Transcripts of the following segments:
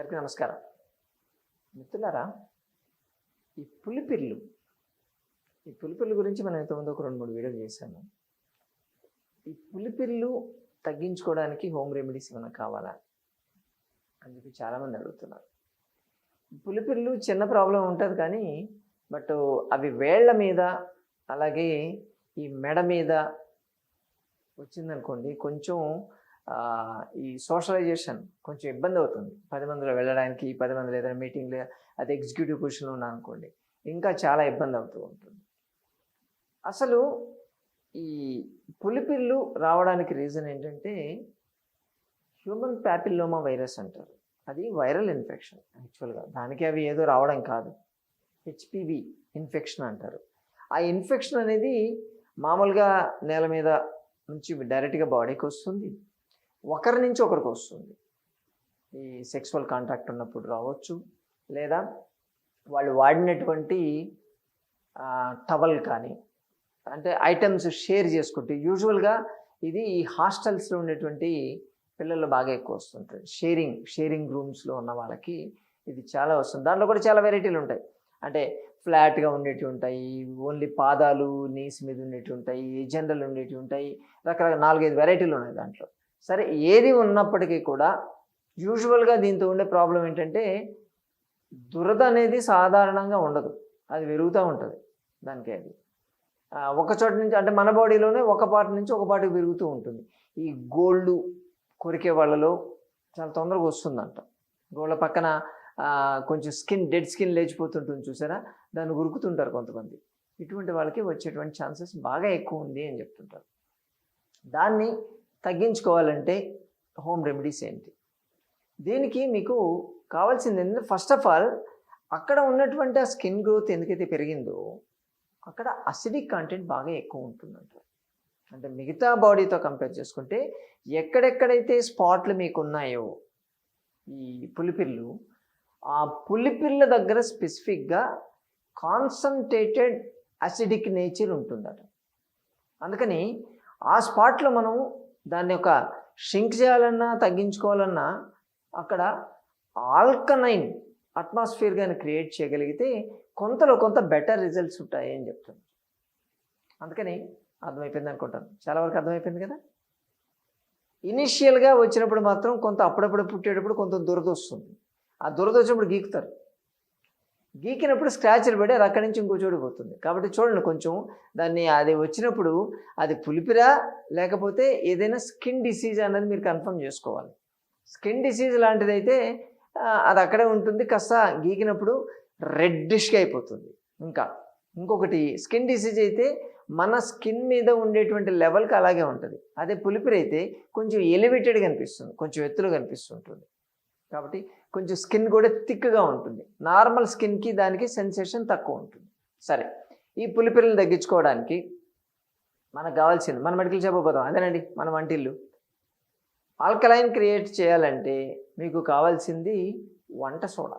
అందరికీ నమస్కారం. మిత్రులారా ఈ పులిపిర్లు ఈ పులిపిల్లు గురించి మనం ఇంతకుముందు ఒక రెండు మూడు వీడియోలు చేశాము. ఈ పులిపిర్లు తగ్గించుకోవడానికి హోమ్ రెమెడీస్ ఏమైనా కావాలా అని చెప్పి చాలామంది అడుగుతున్నారు. పులిపిర్లు చిన్న ప్రాబ్లం ఉంటుంది కానీ బట్ అవి వేళ్ళ మీద అలాగే ఈ మెడ మీద వచ్చిందనుకోండి కొంచెం ఈ సోషలైజేషన్ కొంచెం ఇబ్బంది అవుతుంది. పది మందిలో వెళ్ళడానికి పది మందిలో ఏదైనా మీటింగ్లో అది ఎగ్జిక్యూటివ్ పొజిషన్లో ఉన్నా అనుకోండి ఇంకా చాలా ఇబ్బంది అవుతూ ఉంటుంది. అసలు ఈ పులిపిల్లు రావడానికి రీజన్ ఏంటంటే హ్యూమన్ ప్యాపిల్లోమా వైరస్ అంటారు. అది వైరల్ ఇన్ఫెక్షన్ యాక్చువల్గా. దానికి అవి ఏదో రావడం కాదు. హెచ్పివి ఇన్ఫెక్షన్ అంటారు. ఆ ఇన్ఫెక్షన్ అనేది మామూలుగా నేల మీద నుంచి డైరెక్ట్గా బాడీకి వస్తుంది. ఒకరి నుంచి ఒకరికి వస్తుంది. ఈ సెక్సువల్ కాంటాక్ట్ ఉన్నప్పుడు రావచ్చు. లేదా వాళ్ళు వాడినటువంటి టవల్ కానీ అంటే ఐటమ్స్ షేర్ చేసుకుంటే యూజువల్గా ఇది ఈ హాస్టల్స్లో ఉండేటువంటి పిల్లలు బాగా ఎక్కువ వస్తుంటుంది. షేరింగ్ షేరింగ్ రూమ్స్లో ఉన్న వాళ్ళకి ఇది చాలా వస్తుంది. దాంట్లో కూడా చాలా వెరైటీలు ఉంటాయి. అంటే ఫ్లాట్గా ఉండేటివి ఉంటాయి ఓన్లీ పాదాలు నీస్ మీద ఉండేటివి ఉంటాయి జనరల్ ఉండేటివి ఉంటాయి. రకరకాల నాలుగైదు వెరైటీలు ఉన్నాయి దాంట్లో. సరే ఏది ఉన్నప్పటికీ కూడా యూజువల్గా దీంతో ఉండే ప్రాబ్లం ఏంటంటే దురద అనేది సాధారణంగా ఉండదు. అది పెరుగుతూ ఉంటుంది దానికి అది. ఒక చోట నుంచి అంటే మన బాడీలోనే ఒక పార్ట్ నుంచి ఒక పార్ట్కి పెరుగుతూ ఉంటుంది. ఈ గోల్డ్ కొరికే వాళ్ళలో చాలా తొందరగా వస్తుందంట. గోళ్ళ పక్కన కొంచెం స్కిన్ డెడ్ స్కిన్ లేచిపోతుంటుంది చూసారా? దాన్ని ఉరుకుతుంటారు కొంతమంది. ఇటువంటి వాళ్ళకి వచ్చేటువంటి ఛాన్సెస్ బాగా ఎక్కువ ఉంది అని చెప్తుంటారు. దాన్ని తగ్గించుకోవాలంటే హోమ్ రెమెడీస్ ఏంటి? దీనికి మీకు కావాల్సింది ఏంటంటే ఫస్ట్ ఆఫ్ ఆల్ అక్కడ ఉన్నటువంటి ఆ స్కిన్ గ్రోత్ ఎందుకైతే పెరిగిందో అక్కడ అసిడిక్ కంటెంట్ బాగా ఎక్కువ ఉంటుందంట. అంటే మిగతా బాడీతో కంపేర్ చేసుకుంటే ఎక్కడెక్కడైతే స్పాట్లు మీకు ఉన్నాయో ఈ పులిపిల్లు ఆ పులిపిల్ల దగ్గర స్పెసిఫిక్గా కాన్సన్ట్రేటెడ్ అసిడిక్ నేచర్ ఉంటుందట. అందుకని ఆ స్పాట్లో మనం దాన్ని ఒక షింక్ చేయాలన్నా తగ్గించుకోవాలన్నా అక్కడ ఆల్కనైన్ అట్మాస్ఫియర్ కానీ క్రియేట్ చేయగలిగితే కొంతలో కొంత బెటర్ రిజల్ట్స్ ఉంటాయి అని అందుకని అర్థమైపోయింది అనుకుంటాను. చాలా వరకు అర్థమైపోయింది కదా? ఇనిషియల్గా వచ్చినప్పుడు మాత్రం కొంత అప్పుడప్పుడు పుట్టేటప్పుడు కొంత దురద వస్తుంది. ఆ దురద వచ్చినప్పుడు గీకుతారు. గీకినప్పుడు స్క్రాచ్లు పడి అది అక్కడి నుంచి ఇంకో చోటు పోతుంది. కాబట్టి చూడండి కొంచెం దాన్ని అది వచ్చినప్పుడు అది పులిపిరా లేకపోతే ఏదైనా స్కిన్ డిసీజ్ అన్నది మీరు కన్ఫర్మ్ చేసుకోవాలి. స్కిన్ డిసీజ్ లాంటిదైతే అది అక్కడే ఉంటుంది. కాస్త గీకినప్పుడు రెడ్డిష్గా అయిపోతుంది. ఇంకా ఇంకొకటి స్కిన్ డిసీజ్ అయితే మన స్కిన్ మీద ఉండేటువంటి లెవెల్కి అలాగే ఉంటుంది. అదే పులిపిరైతే కొంచెం ఎలివేటెడ్గా కనిపిస్తుంది కొంచెం ఎత్తులో కనిపిస్తుంటుంది. కాబట్టి కొంచెం స్కిన్ కూడా థిక్గా ఉంటుంది. నార్మల్ స్కిన్కి దానికి సెన్సేషన్ తక్కువ ఉంటుంది. సరే ఈ పులిపిల్లని తగ్గించుకోవడానికి మనకు కావాల్సింది మన మెడికల్ షాప్ పోతాం అదేనండి మన వంటిల్లు. ఆల్కలైన్ క్రియేట్ చేయాలంటే మీకు కావాల్సింది వంట సోడా.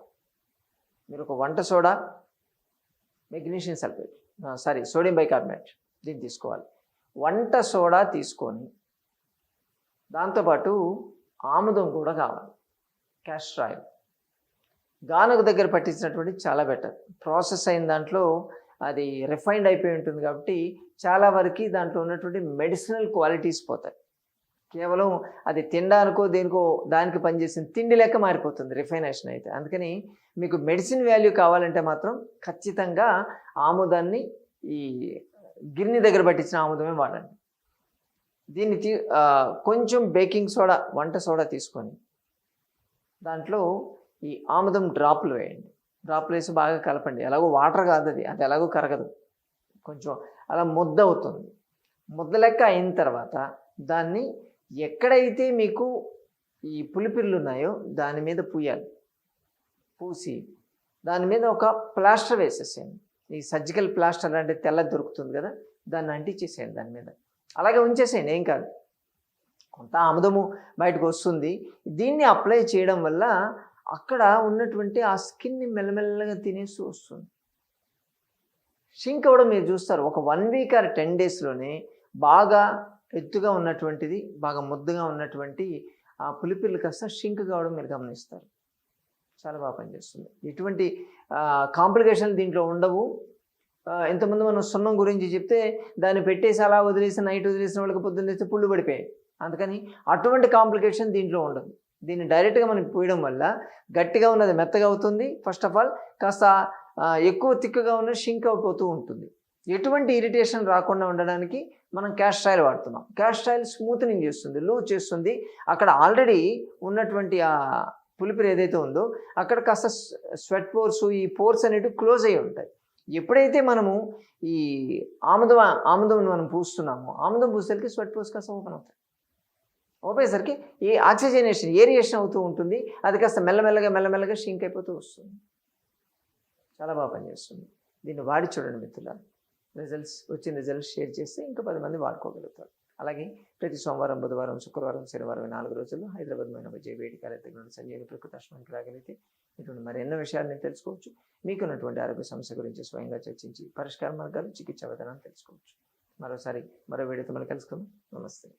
మీరు ఒక వంట soda magnesium sulphate sorry sodium bicarbonate దీన్ని తీసుకోవాలి. వంట సోడా తీసుకొని దాంతోపాటు ఆముదం కూడా కావాలి. క్యాస్టర్ ఆయిల్ గానుగ దగ్గర పట్టించినటువంటి చాలా బెటర్ ప్రాసెస్ అయిన దాంట్లో అది రిఫైన్డ్ అయిపోయి ఉంటుంది కాబట్టి చాలా వరకు దాంట్లో ఉన్నటువంటి మెడిసినల్ క్వాలిటీస్ పోతాయి. కేవలం అది తినడానికో దేనికో దానికి పనిచేసిన తిండి లెక్క మారిపోతుంది రిఫైనేషన్ అయితే. అందుకని మీకు మెడిసిన్ వాల్యూ కావాలంటే మాత్రం ఖచ్చితంగా ఆముదాన్ని ఈ గిర్ని దగ్గర పట్టించిన ఆముదమే వాడండి. దీన్ని తీ కొంచెం బేకింగ్ సోడా వంట సోడా తీసుకొని దాంట్లో ఈ ఆముదం డ్రాప్లు వేయండి. డ్రాప్లు వేసి బాగా కలపండి. ఎలాగో వాటర్ కాదు అది. అది ఎలాగో కరగదు. కొంచెం అలా ముద్ద అవుతుంది. ముద్ద లెక్క అయిన తర్వాత దాన్ని ఎక్కడైతే మీకు ఈ పులిపిల్లు ఉన్నాయో దాని మీద పూయాలి. పూసి దాని మీద ఒక ప్లాస్టర్ వేసేసేయండి. ఈ సర్జికల్ ప్లాస్టర్ అంటే తెల్ల దొరుకుతుంది కదా దాన్ని అంటించేసేయండి దాని మీద. అలాగే ఉంచేసేయండి. ఏం కాదు. కొంత ఆముదము బయటకు వస్తుంది దీన్ని అప్లై చేయడం వల్ల అక్కడ ఉన్నటువంటి ఆ స్కిన్ని మెల్లమెల్లగా తినేసి వస్తుంది. షింక్ అవ్వడం మీరు చూస్తారు. ఒక వన్ వీక్ ఆర్ టెన్ డేస్లోనే బాగా ఎత్తుగా ఉన్నటువంటిది బాగా ముద్దగా ఉన్నటువంటి ఆ పులిపిల్లు కాస్త షింక్ కావడం మీరు గమనిస్తారు. చాలా బాగా పనిచేస్తుంది. ఎటువంటి కాంప్లికేషన్ దీంట్లో ఉండవు. ఇంతకుముందు మనం సున్నం గురించి చెప్తే దాన్ని పెట్టేసి అలా వదిలేసి నైట్ వదిలేసిన వాళ్ళకి పొద్దున్న పుళ్ళు పడిపోయాయి. అందుకని అటువంటి కాంప్లికేషన్ దీంట్లో ఉండదు. దీన్ని డైరెక్ట్గా మనకి పోయడం వల్ల గట్టిగా ఉన్నది మెత్తగా అవుతుంది. ఫస్ట్ ఆఫ్ ఆల్ కాస్త ఎక్కువ తిక్కుగా ఉన్నది షింక్ అయిపోతూ ఉంటుంది. ఎటువంటి ఇరిటేషన్ రాకుండా ఉండడానికి మనం క్యాస్టాయిల్ వాడుతున్నాం. క్యాస్టాయిల్ స్మూత్నింగ్ చేస్తుంది లూజ్ చేస్తుంది. అక్కడ ఆల్రెడీ ఉన్నటువంటి ఆ పులిపిరి ఏదైతే ఉందో అక్కడ కాస్త స్వెట్ పోర్స్ ఈ పోర్స్ అనేటివి క్లోజ్ అయి ఉంటాయి. ఎప్పుడైతే మనము ఈ ఆముదం ఆముదం మనం పూస్తున్నామో ఆముదం పూసేకి స్వెట్ పోర్స్ కాస్త ఓపెన్ అవుతాయి. ఓపెన్ ఈ ఆక్సిజనేషన్ ఏరియేషన్ అవుతూ ఉంటుంది. అది కాస్త మెల్లమెల్లగా మెల్లమెల్లగా షింక్ అయిపోతూ వస్తుంది. చాలా బాగా పనిచేస్తుంది. దీన్ని వాడి చూడండి మిత్రుల రిజల్ట్స్ వచ్చిన రిజల్ట్స్ షేర్ చేస్తే ఇంకా పది మంది వాడుకోగలుగుతారు. అలాగే ప్రతి సోమవారం బుధవారం శుక్రవారం శనివారం నాలుగు రోజుల్లో హైదరాబాద్ మైన విజయ వేడికాల దగ్గర సంజీవని ప్రకృతి ఆశ్రమానికి రాగలిగితే ఇటువంటి మరెన్నో విషయాలను తెలుసుకోవచ్చు. మీకు తెలుసుకోవచ్చు మీకున్నటువంటి ఆరోగ్య సమస్య గురించి స్వయంగా చర్చించి పరిష్కార మార్గాలు చికిత్సా విధానాన్ని తెలుసుకోవచ్చు. మరోసారి మరో వేడితో మళ్ళీ కలుసుకుందాం. నమస్తే.